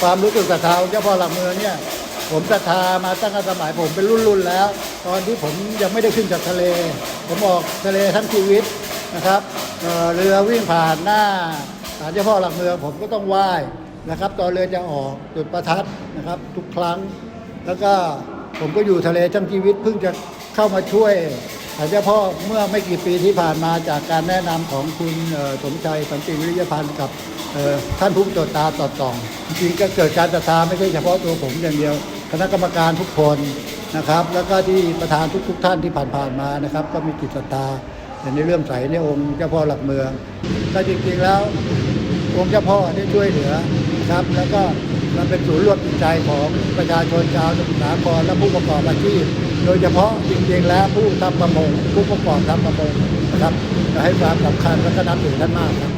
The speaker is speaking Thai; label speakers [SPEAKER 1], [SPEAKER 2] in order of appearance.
[SPEAKER 1] ความรู้สึกศรัทธาเจ้าพ่อหลักเมืองเนี่ย ผมศรัทธามาตั้งแต่สมัยผมเป็นรุ่นๆแล้ว ตอนที่ผมยังไม่ได้ขึ้นจากทะเล ผมออกทะเลทั้งชีวิตนะครับเเรือวิ่งผ่านหน้าศาลเจ้าพ่อหลักเมืองผมก็ต้องไหว้นะครับ ตอนเรือจะออกจุดประทัดนะครับ ทุกครั้ง แล้วก็ผมก็อยู่ทะเลทั้งชีวิตเพิ่งจะเข้ามาช่วย ศาลเจ้าพ่อเมื่อไม่กี่ปีที่ผ่านมาจากการแนะนำของคุณสมชัยสันติวิริยพันธ์กับท่านผู้ตรวจตาต่อต่องจริงก็เกิดการศรัทธาไม่ใช่เฉพาะตัวผมอย่างเดียว คณะกรรมการทุกคนนะครับ แล้วก็ที่ประธานทุก ๆ ท่านที่ผ่านๆมานะครับ ก็มีจิตศรัทธาในเรื่องใสในองค์เจ้าพ่อหลักเมืองก็จริงๆแล้วองค์เจ้าพ่อได้ช่วยเหลือนะครับ แล้วก็ มันเป็นศูนย์รวมจิตใจของประชาชนชาวสมุทรสาครและผู้ประกอบอาชีพ โดยเฉพาะจริงๆแล้วผู้ทำประมง ผู้ประกอบทำประมงนะครับจะให้ความสำคัญและก็นับถือท่านมากครับ